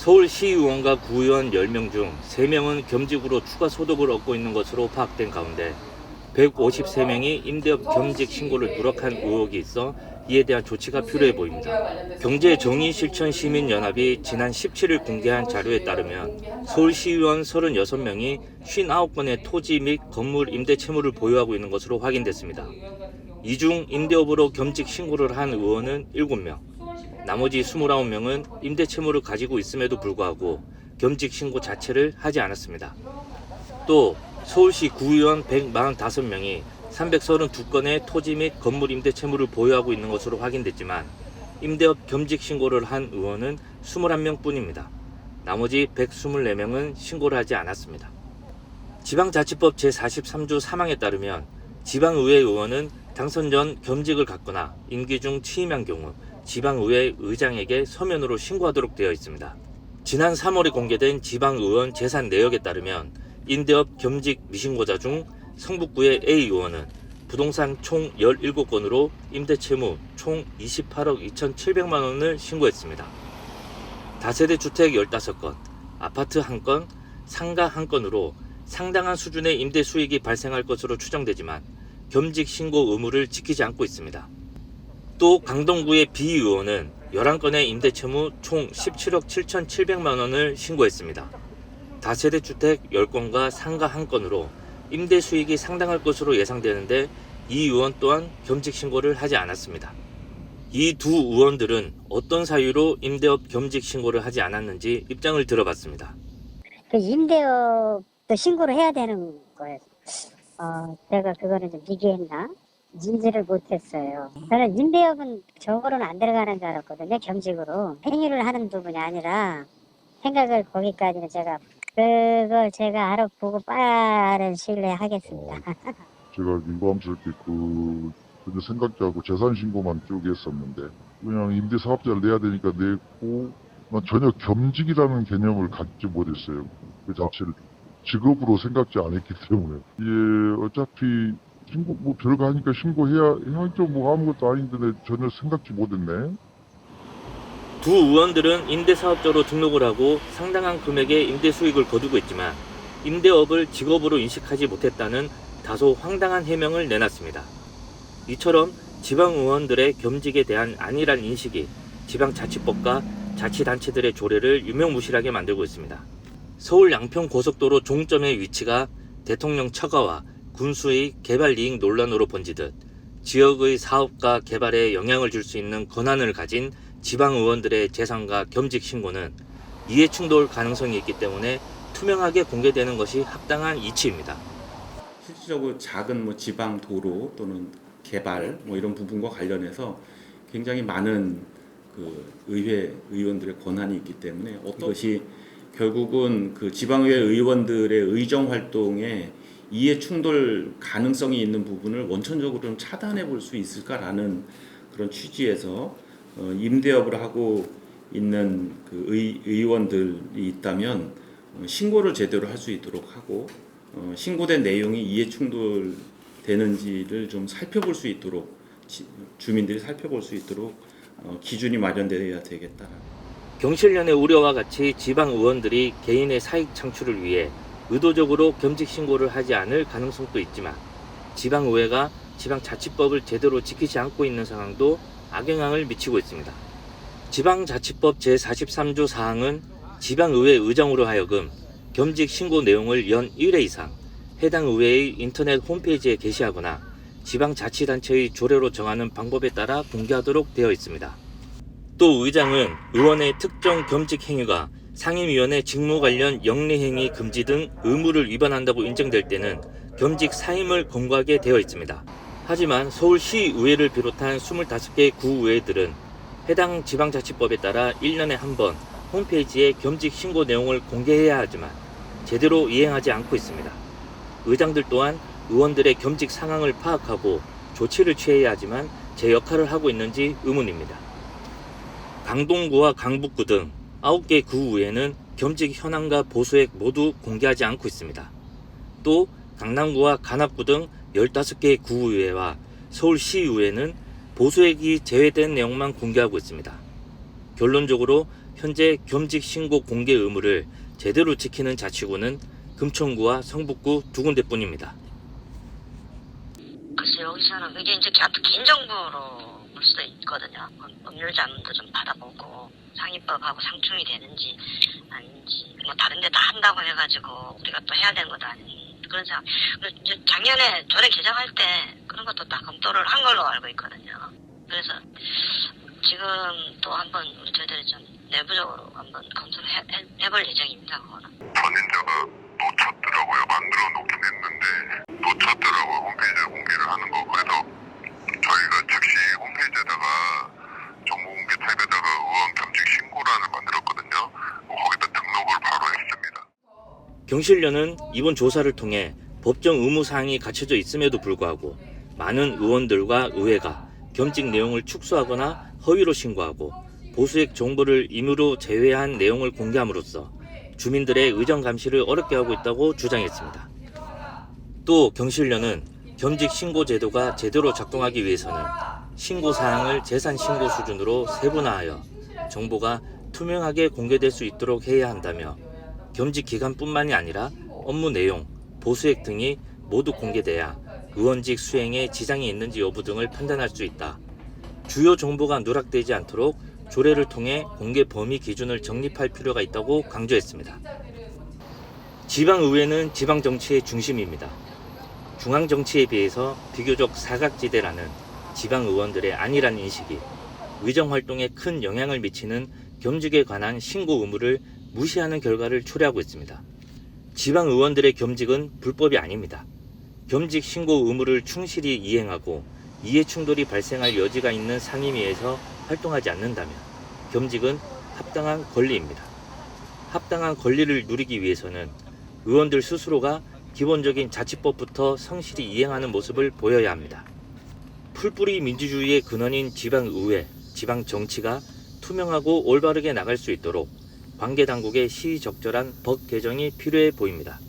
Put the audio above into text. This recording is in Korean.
서울시의원과 구의원 10명 중 3명은 겸직으로 추가 소득을 얻고 있는 것으로 파악된 가운데 153명이 임대업 겸직 신고를 누락한 의혹이 있어 이에 대한 조치가 필요해 보입니다. 경제정의실천시민연합이 지난 17일 공개한 자료에 따르면 서울시의원 36명이 59건의 토지 및 건물 임대 채무를 보유하고 있는 것으로 확인됐습니다. 이 중 임대업으로 겸직 신고를 한 의원은 7명, 나머지 29명은 임대 채무를 가지고 있음에도 불구하고 겸직 신고 자체를 하지 않았습니다. 또 서울시 구의원 145명이 332건의 토지 및 건물 임대 채무를 보유하고 있는 것으로 확인됐지만 임대업 겸직 신고를 한 의원은 21명 뿐입니다. 나머지 124명은 신고를 하지 않았습니다. 지방자치법 제43조 3항에 따르면 지방의회 의원은 당선 전 겸직을 갖거나 임기 중 취임한 경우 지방의회 의장에게 서면으로 신고하도록 되어 있습니다. 지난 3월에 공개된 지방의원 재산 내역에 따르면 임대업 겸직 미신고자 중 성북구의 A 의원은 부동산 총 17건으로 임대 채무 총 28억 2,700만 원을 신고했습니다. 다세대 주택 15건, 아파트 1건, 상가 1건으로 상당한 수준의 임대 수익이 발생할 것으로 추정되지만 겸직 신고 의무를 지키지 않고 있습니다. 또 강동구의 B 의원은 11건의 임대채무 총 17억 7,700만 원을 신고했습니다. 다세대 주택 10건과 상가 1건으로 임대 수익이 상당할 것으로 예상되는데 이 의원 또한 겸직 신고를 하지 않았습니다. 이 두 의원들은 어떤 사유로 임대업 겸직 신고를 하지 않았는지 입장을 들어봤습니다. 그 임대업도 신고를 해야 되는 거예요. 어, 제가 그거는 좀 미개했나? 인지를 못했어요. 저는 임대업은 저거로는 안 들어가는 줄 알았거든요. 겸직으로. 행위를 하는 부분이 아니라 생각을 거기까지는 제가 그걸 제가 알아보고 빠른 시일 내에 하겠습니다. 제가 민감스럽게 그 전혀 생각지 않고 재산 신고만 쭉 했었는데 그냥 임대 사업자를 내야 되니까 냈고 난 전혀 겸직이라는 개념을 갖지 못했어요. 그 자체를 직업으로 생각지 않았기 때문에 이게 어차피 신고 뭐 들어가니까 신고해야 해야죠 뭐 아무것도 아닌데 내 전혀 생각지 못했네. 두 의원들은 임대사업자로 등록을 하고 상당한 금액의 임대 수익을 거두고 있지만 임대업을 직업으로 인식하지 못했다는 다소 황당한 해명을 내놨습니다. 이처럼 지방 의원들의 겸직에 대한 안일한 인식이 지방자치법과 자치단체들의 조례를 유명무실하게 만들고 있습니다. 서울 양평 고속도로 종점의 위치가 대통령 처가와 군수의 개발 이익 논란으로 번지듯 지역의 사업과 개발에 영향을 줄 수 있는 권한을 가진 지방 의원들의 재산과 겸직 신고는 이해 충돌 가능성이 있기 때문에 투명하게 공개되는 것이 합당한 이치입니다. 실질적으로 작은 뭐 지방 도로 또는 개발 뭐 이런 부분과 관련해서 굉장히 많은 그 의회 의원들의 권한이 있기 때문에 어떤 것이 결국은 그 지방의회 의원들의 의정 활동에 이해 충돌 가능성이 있는 부분을 원천적으로 좀 차단해 볼 수 있을까라는 그런 취지에서 어, 임대업을 하고 있는 그 의, 의원들이 있다면 어, 신고를 제대로 할 수 있도록 하고 어, 신고된 내용이 이해 충돌 되는지를 좀 살펴볼 수 있도록 지- 주민들이 살펴볼 수 있도록 어, 기준이 마련되어야 되겠다. 경실련의 우려와 같이 지방 의원들이 개인의 사익 창출을 위해 의도적으로 겸직 신고를 하지 않을 가능성도 있지만 지방 의회가 지방 자치법을 제대로 지키지 않고 있는 상황도 악영향을 미치고 있습니다. 지방 자치법 제43조 4항은 지방 의회 의장으로 하여금 겸직 신고 내용을 연 1회 이상 해당 의회의 인터넷 홈페이지에 게시하거나 지방 자치단체의 조례로 정하는 방법에 따라 공개하도록 되어 있습니다. 또 의장은 의원의 특정 겸직 행위가 상임위원회 직무 관련 영리행위 금지 등 의무를 위반한다고 인정될 때는 겸직 사임을 권고하게 되어 있습니다. 하지만 서울시의회를 비롯한 25개 구의회들은 해당 지방자치법에 따라 1년에 한 번 홈페이지에 겸직 신고 내용을 공개해야 하지만 제대로 이행하지 않고 있습니다. 의장들 또한 의원들의 겸직 상황을 파악하고 조치를 취해야 하지만 제 역할을 하고 있는지 의문입니다. 강동구와 강북구 등 9개 구의회는 겸직 현황과 보수액 모두 공개하지 않고 있습니다. 또 강남구와 관악구 등 15개 구의회와 서울시의회는 보수액이 제외된 내용만 공개하고 있습니다. 결론적으로 현재 겸직 신고 공개 의무를 제대로 지키는 자치구는 금천구와 성북구 두 군데뿐입니다. 글쎄 여기서는 이게 이제 아주 개인정보로 볼 수도 있거든요. 법- 법률 자문도 좀 받아보고 상위법하고 상충이 되는지 아닌지 뭐 다른 데 다 한다고 해가지고 우리가 또 해야 되는 것도 아니 그런 상황. 작년에 조례 개정할 때 그런 것도 다 검토를 한 걸로 알고 있거든요. 그래서 지금 또 한번 우리 저희들이 좀 내부적으로 한번 검토를 해, 해, 해볼 예정입니다. 그거는. 전인자가 놓쳤더라고요. 만들어 놓긴 했는데 놓쳤더라고요. 홈페이지에 공개를 하는 거. 그래서 저희가 즉시 홈페이지에다가 정보공개 탭에다가 의원 겸직 신고란을 만들었거든요. 거기다 등록을 바로 했습니다. 경실련은 이번 조사를 통해 법정 의무 사항이 갖춰져 있음에도 불구하고 많은 의원들과 의회가 겸직 내용을 축소하거나 허위로 신고하고 보수액 정보를 임의로 제외한 내용을 공개함으로써 주민들의 의정 감시를 어렵게 하고 있다고 주장했습니다. 또 경실련은 겸직 신고 제도가 제대로 작동하기 위해서는 신고 사항을 재산 신고 수준으로 세분화하여 정보가 투명하게 공개될 수 있도록 해야 한다며 겸직 기간뿐만이 아니라 업무 내용, 보수액 등이 모두 공개돼야 의원직 수행에 지장이 있는지 여부 등을 판단할 수 있다. 주요 정보가 누락되지 않도록 조례를 통해 공개 범위 기준을 정립할 필요가 있다고 강조했습니다. 지방의회는 지방정치의 중심입니다. 중앙정치에 비해서 비교적 사각지대라는 지방의원들의 안일한 인식이 의정활동에 큰 영향을 미치는 겸직에 관한 신고 의무를 무시하는 결과를 초래하고 있습니다. 지방 의원들의 겸직은 불법이 아닙니다. 겸직 신고 의무를 충실히 이행하고 이해 충돌이 발생할 여지가 있는 상임위에서 활동하지 않는다면 겸직은 합당한 권리입니다. 합당한 권리를 누리기 위해서는 의원들 스스로가 기본적인 자치법부터 성실히 이행하는 모습을 보여야 합니다. 풀뿌리 민주주의의 근원인 지방의회, 지방정치가 투명하고 올바르게 나갈 수 있도록 관계 당국의 시의적절한 법 개정이 필요해 보입니다.